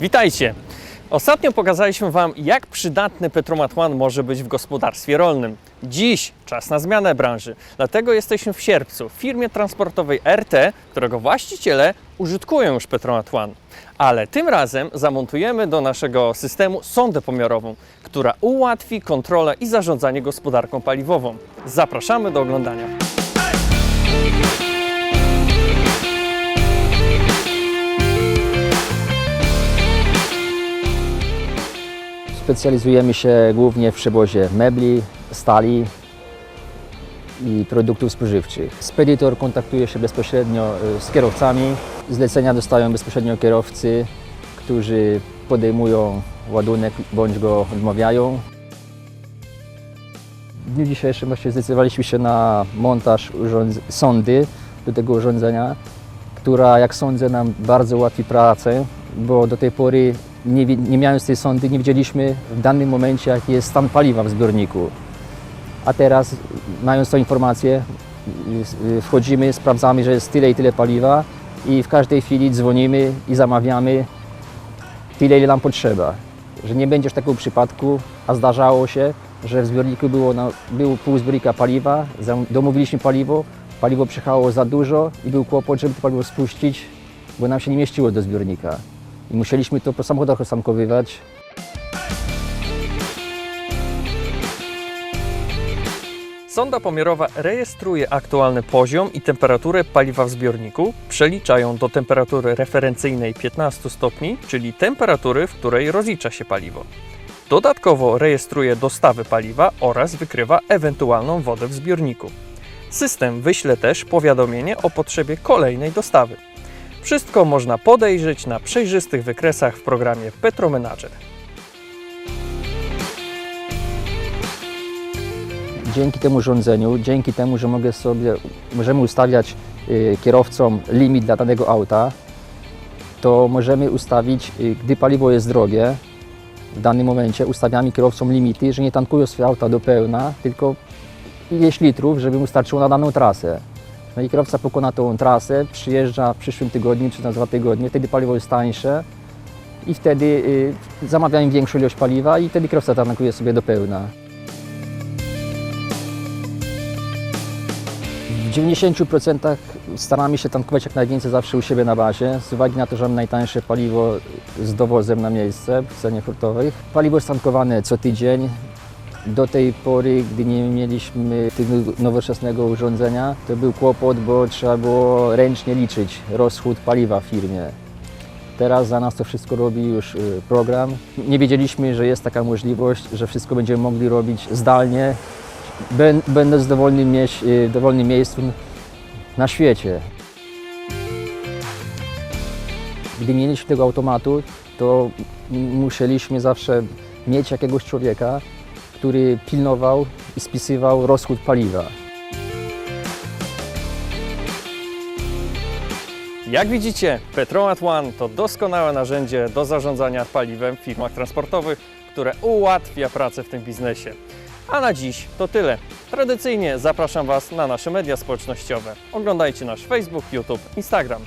Witajcie! Ostatnio pokazaliśmy Wam, jak przydatny Petromat One może być w gospodarstwie rolnym. Dziś czas na zmianę branży, dlatego jesteśmy w Sierpcu, w firmie transportowej RT, którego właściciele użytkują już Petromat One. Ale tym razem zamontujemy do naszego systemu sondę pomiarową, która ułatwi kontrolę i zarządzanie gospodarką paliwową. Zapraszamy do oglądania. Specjalizujemy się głównie w przewozie mebli, stali i produktów spożywczych. Spedytor kontaktuje się bezpośrednio y, z kierowcami. Zlecenia dostają bezpośrednio kierowcy, którzy podejmują ładunek bądź go odmawiają. W dniu dzisiejszym właśnie zdecydowaliśmy się na montaż sondy do tego urządzenia, która jak sądzę nam bardzo ułatwi pracę, bo do tej pory nie, nie mając tej sondy nie wiedzieliśmy w danym momencie jaki jest stan paliwa w zbiorniku. A teraz mając tą informację y, wchodzimy, sprawdzamy, że jest tyle i tyle paliwa i w każdej chwili dzwonimy i zamawiamy tyle ile nam potrzeba. Że nie będzie już takiego przypadku, a zdarzało się, że w zbiorniku było na, był pół zbiornika paliwa, domówiliśmy paliwo, paliwo przyjechało za dużo i był kłopot, żeby to paliwo spuścić, bo nam się nie mieściło do zbiornika. I musieliśmy to po samochodach osamkowywać. Sonda pomiarowa rejestruje aktualny poziom i temperaturę paliwa w zbiorniku, przelicza ją do temperatury referencyjnej 15 stopni, czyli temperatury, w której rozlicza się paliwo. Dodatkowo rejestruje dostawy paliwa oraz wykrywa ewentualną wodę w zbiorniku. System wyśle też powiadomienie o potrzebie kolejnej dostawy. Wszystko można podejrzeć na przejrzystych wykresach w programie Petromanager. Dzięki temu urządzeniu, dzięki temu, że mogę sobie, możemy ustawiać y, kierowcom limit dla danego auta, to możemy ustawić, y, gdy paliwo jest drogie, w danym momencie ustawiamy kierowcom limity, że nie tankują swoje auta do pełna, tylko ileś litrów, żeby mu starczyło na daną trasę. No i kierowca pokona tą trasę, przyjeżdża w przyszłym tygodniu czy na dwa tygodnie, wtedy paliwo jest tańsze i wtedy y, zamawiamy większą ilość paliwa i wtedy kierowca tankuje sobie do pełna. W 90% staramy się tankować jak najwięcej zawsze u siebie na bazie, z uwagi na to, że mamy najtańsze paliwo z dowozem na miejsce w cenie hurtowej. Paliwo jest tankowane co tydzień. Do tej pory, gdy nie mieliśmy tego nowoczesnego urządzenia, to był kłopot, bo trzeba było ręcznie liczyć rozchód paliwa w firmie. Teraz za nas to wszystko robi już y, program. Nie wiedzieliśmy, że jest taka możliwość, że wszystko będziemy mogli robić zdalnie, bę- będąc dowolnym, mieś, y, dowolnym miejscu na świecie. Gdy nie mieliśmy tego automatu, to musieliśmy zawsze mieć jakiegoś człowieka, który pilnował i spisywał rozchód paliwa. Jak widzicie, Petromat One to doskonałe narzędzie do zarządzania paliwem w firmach transportowych, które ułatwia pracę w tym biznesie. A na dziś to tyle. Tradycyjnie zapraszam Was na nasze media społecznościowe. Oglądajcie nasz Facebook, YouTube, Instagram.